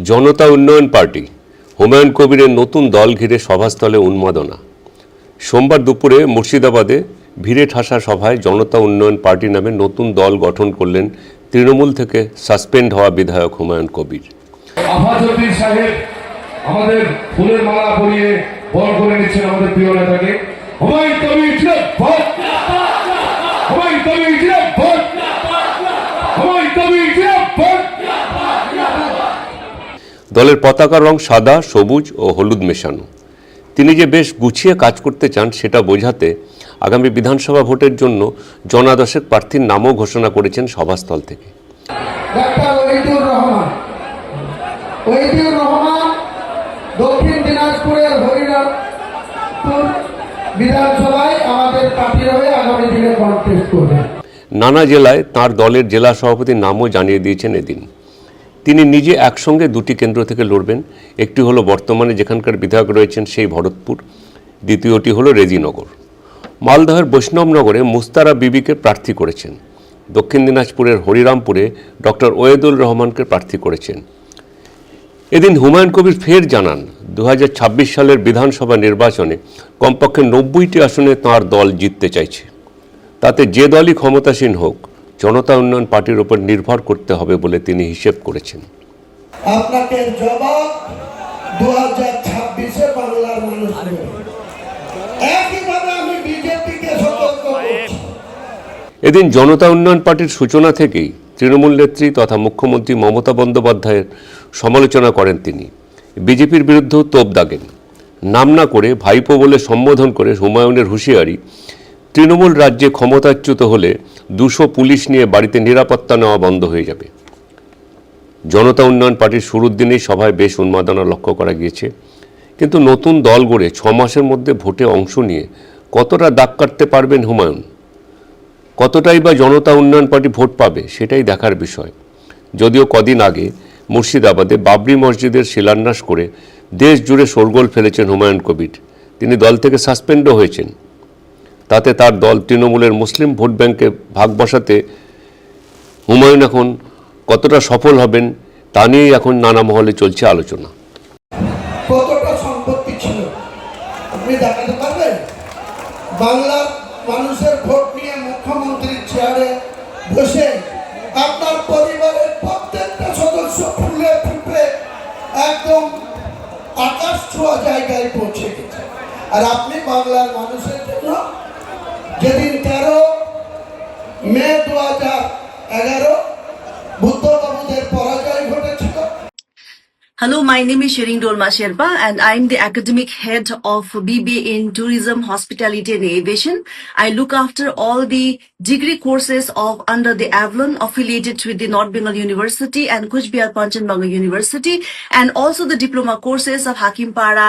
জনতা উন্নয়ন পার্টি, হুমায়ুন কবিরের নতুন দল ঘিরে সভাস্থলে উন্মাদনা। সোমবার দুপুরে মুর্শিদাবাদে ভিড়ে ঠাসা সভায় জনতা উন্নয়ন পার্টি নামে নতুন দল গঠন করলেন তৃণমূল থেকে সাসপেন্ড হওয়া বিধায়ক হুমায়ুন কবির। আমাদের ফুলের মালা পরিয়ে বর করে নিচ্ছেন আমাদের প্রিয় নেতাকে হুমায়ুন কবির জিন্দাবাদ দলের পতাকার রং সাদা সবুজ ও হলুদ মেশানো। তিনি যে বেশ গুছিয়ে কাজ করতে চান সেটা বোঝাতে আগামী বিধানসভা ভোটের জন্য জনাদশেক প্রার্থীর নামও ঘোষণা করেছেন সভাস্থল থেকে। ডাক্তার ওহিদুর রহমান। ওহিদুর রহমান দক্ষিণ দিনাজপুরের হরিরামপুর বিধানসভায় আমাদের পার্টির হয়ে আগামী দিনে কন্টেস্ট করবেন। নানা জেলায় তার দলের জেলা সভাপতির নামও জানিয়ে দিয়েছেন এদিন। তিনি নিজে একসঙ্গে দুটি কেন্দ্র থেকে লড়বেন। একটি হলো বর্তমানে যেখানকার বিধায়ক রয়েছেন সেই ভরতপুর, দ্বিতীয়টি হলো রেজিনগর। মালদহের বৈষ্ণবনগরে মুস্তারা বিবিকে প্রার্থী করেছেন। দক্ষিণ দিনাজপুরের হরিরামপুরে ডক্টর ওয়েদুল রহমানকে প্রার্থী করেছেন। এদিন হুমায়ুন কবির ফের জানান দু হাজার ছাব্বিশ সালের বিধানসভা নির্বাচনে কমপক্ষে নব্বইটি আসনে তাঁর দল জিততে চাইছে। তাতে যে দলই ক্ষমতাসীন হোক জনতা উন্নয়ন পার্টির উপর নির্ভর করতে হবে বলে তিনি হিসেব করেছেন। আপনাকে জবাব দু হাজার ছাব্বিশে বাংলার মানুষ একইভাবে আমি বিজেপিকে সতর্ক এদিন জনতা উন্নয়ন পার্টির সূচনা থেকেই তৃণমূল নেত্রী তথা মুখ্যমন্ত্রী মমতা বন্দ্যোপাধ্যায়ের সমালোচনা করেন তিনি। বিজেপির বিরুদ্ধেও তোপ দাগেন। নাম না করে ভাইপো বলে সম্বোধন করে হুমায়ুনের হুঁশিয়ারি তৃণমূল রাজ্যে ক্ষমতাচ্যুত হলে দুশো পুলিশ নিয়ে বাড়িতে নিরাপত্তা নেওয়া বন্ধ হয়ে যাবে। জনতা উন্নয়ন পার্টির শুরুর দিনেই সভায় বেশ উন্মাদনা লক্ষ্য করা গিয়েছে। কিন্তু নতুন দল গড়ে ছ মাসের মধ্যে ভোটে অংশ নিয়ে কতটা দাগ কাটতে পারবেন হুমায়ুন? কতটাই বা জনতা উন্নয়ন পার্টি ভোট পাবে সেটাই দেখার বিষয়। যদিও কদিন আগে মুর্শিদাবাদে বাবরি মসজিদের শিলান্যাস করে দেশ জুড়ে শোরগোল ফেলেছেন হুমায়ুন কবির। তিনি দল থেকে সাসপেন্ডও হয়েছেন। তাতে তার দল তৃণমূলের মুসলিম ভোট ব্যাংকে ভাগ বসাতে হুমায়ুন এখন কতটা সফল হবেন তা নিয়েই এখন নানা মহলে চলছে আলোচনা। বাংলার মানুষের ভোট নিয়ে মুখ্যমন্ত্রীর চেয়ারে বসে আপনার পরিবারের প্রত্যেকটা সদস্য ফুলে ফুটে একদম আকাশ ছোঁয়া জায়গায় পৌঁছে গেছে। আর আপনি বাংলার মানুষের জন্য যেদিন তেরো মে দু হাজার এগারো বুদ্ধবাবুদের পরাজয় ঘটেছিল Hello, my name is Shirin Dolma Sherpa and I'm the academic head of BBA in Tourism, Hospitality and Aviation. I look after all the degree courses of under the Avalon affiliated with the North Bengal University and Kuch Bihar Panchanbanga University and also the diploma courses of Hakimpara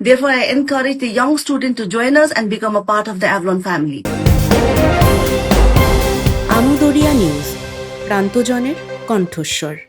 Therefore, I encourage the young student to join us and become a part of the Avalon family. Amudaria news প্রান্তজনের কণ্ঠস্বর